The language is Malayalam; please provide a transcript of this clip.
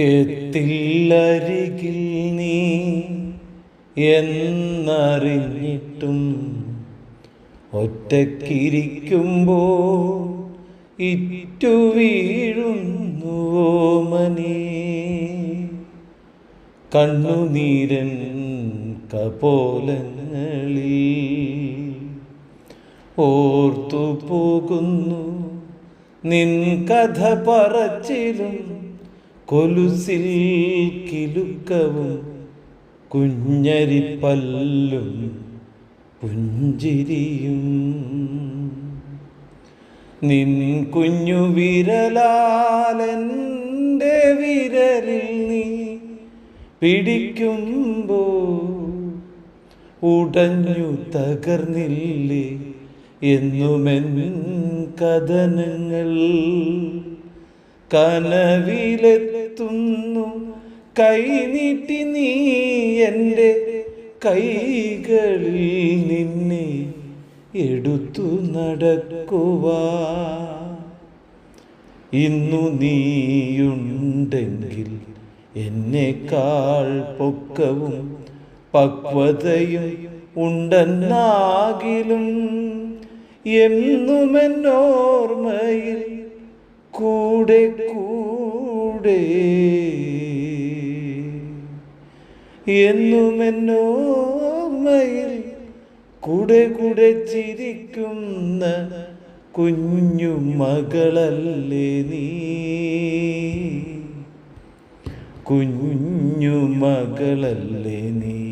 എത്തില്ലരികിൽ നീ എന്നറിഞ്ഞിട്ടും ഒറ്റക്കിരിക്കുമ്പോ ഇറ്റു വീഴുന്നു മനേ? കണ്ണുനീരൻ കപോലങ്ങളിൽ ഓർത്തു പോകുന്നു നിൻ കഥ പറച്ചിലും കൊലുസിൽ കിലുക്കവും കുഞ്ഞരിപ്പല്ലും പുഞ്ചിരിയും. നിൻ കുഞ്ഞു വിരലാലന്റെ വിരലിൽ നീ പിടിക്കുമ്പോ ഉടഞ്ഞു തകർന്നില്ലേ എന്നുമെൻ കഥനങ്ങൾ. കനവിലെത്തുന്നു കൈനീട്ടി നീ എന്റെ കൈകളിൽ നിന്നെ എടുത്തു നടക്കുവാ. ഇന്നു നീയുണ്ടെങ്കിൽ എന്നെക്കാൾ പൊക്കവും പക്വതയും ഉണ്ടെന്നാകിലും എന്നുമെന്നോർമ്മയിൽ കൂടെ കൂടെ എന്നുമെന്നോർമ്മയിൽ കൂടെ കൂടെ ചിരിക്കുന്ന കുഞ്ഞു മകളല്ലേ നീ? കുഞ്ഞു മകളല്ലേ നീ?